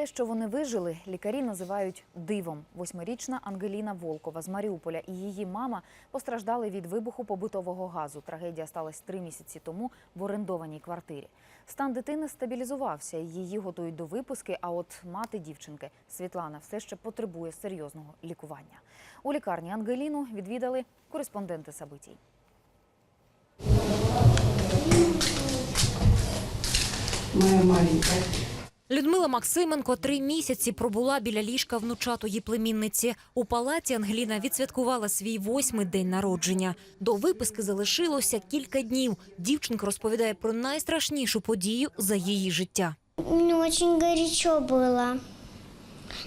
Те, що вони вижили, лікарі називають дивом. Восьмирічна Ангеліна Волкова з Маріуполя і її мама постраждали від вибуху побутового газу. Трагедія сталася три місяці тому в орендованій квартирі. Стан дитини стабілізувався. Її готують до виписки. А от мати дівчинки Світлана все ще потребує серйозного лікування. У лікарні Ангеліну відвідали кореспонденти Сабитій. Моя маленькая. Людмила Максименко три місяці пробула біля ліжка внучатої племінниці. У палаці Ангеліна відсвяткувала свій восьмий день народження. До виписки залишилося кілька днів. Дівчинка розповідає про найстрашнішу подію за її життя. Мне очень горячо было.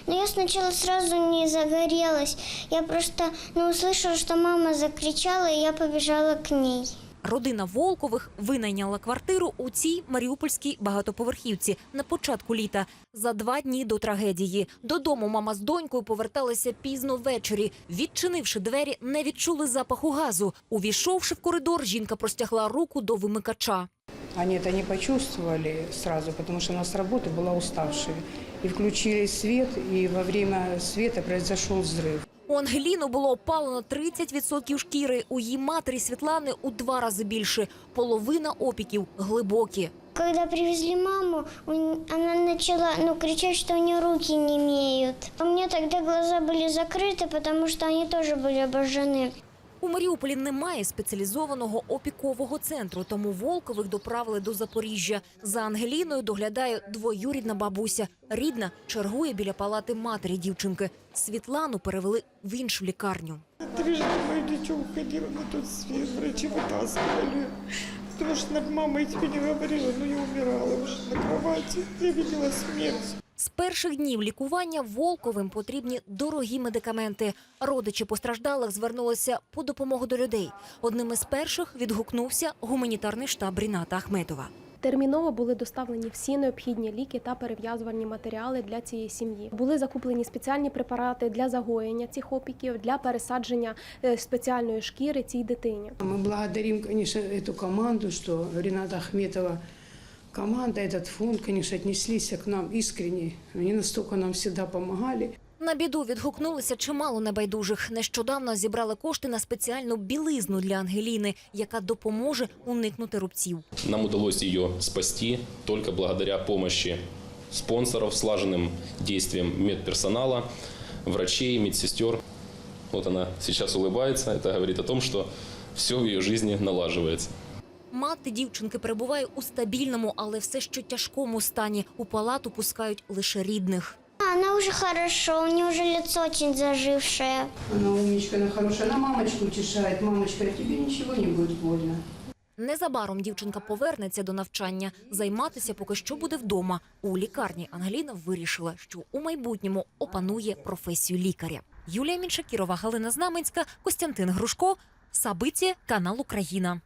Но я сначала сразу не загорелась. Я просто ну, услышала, что мама закричала, и я побежала к ней. Родина Волкових винайняла квартиру у цій маріупольській багатоповерхівці на початку літа. За два дні до трагедії додому мама з донькою поверталася пізно ввечері. Відчинивши двері, не відчули запаху газу. Увійшовши в коридор, жінка простягла руку до вимикача. Они это не почувствовали сразу, потому что у нас работа была уставшая. И включили свет, и во время света произошел взрыв. У Ангеліну було опалено 30% шкіри. У її матері Світлани у два рази більше. Половина опіків глибокі. Когда привезли маму, у н- она начала ну, кричать, что у нее руки не имеют. У меня тогда глаза были закрыты, потому что они тоже были обожжены. У Маріуполі немає спеціалізованого опікового центру, тому Волкових доправили до Запоріжжя. За Ангеліною доглядає двоюрідна бабуся. Рідна чергує біля палати матері дівчинки. Світлану перевели в іншу лікарню. Трижды мое дитё уходило на тот свет, врачи вытаскивали. Потому что над мамой тебе не говорила, но я умирала уже на кровати. Я видела смерть. З перших днів лікування Волковим потрібні дорогі медикаменти. Родичі постраждалих звернулися по допомогу до людей. Одним із перших відгукнувся гуманітарний штаб Ріната Ахметова. Терміново були доставлені всі необхідні ліки та перев'язувальні матеріали для цієї сім'ї. Були закуплені спеціальні препарати для загоєння цих опіків, для пересадження е, спеціальної шкіри цій дитині. Мы благодарим, конечно, эту команду, что Рената Ахметова команда, этот фонд, конечно, отнеслись к нам искренне. Они настолько нам всегда помогали. На біду відгукнулися чимало небайдужих. Нещодавно зібрали кошти на спеціальну білизну для Ангеліни, яка допоможе уникнути рубців. Нам удалось ее спасти только благодаря помощи спонсоров, слаженным действием медперсонала, врачей, медсестер. Вот она сейчас улыбается. Это говорит о том, что все в ее жизни налаживается. Мати дівчинки перебуває у стабільному, але все ще тяжкому стані. У палату пускають лише рідних. Она уже хорошо, у нее уже лицо очень зажившее. Она умничка, она хорошая. Она мамочку утешает. Мамочка, тебе ничего не будет больно. Незабаром дівчинка повернеться до навчання. Займатися поки що буде вдома. У лікарні Ангеліна вирішила, що у майбутньому опанує професію лікаря. Юлія Міншакірова, Галина Знаменська, Костянтин Грушко, Сабиці, канал Україна.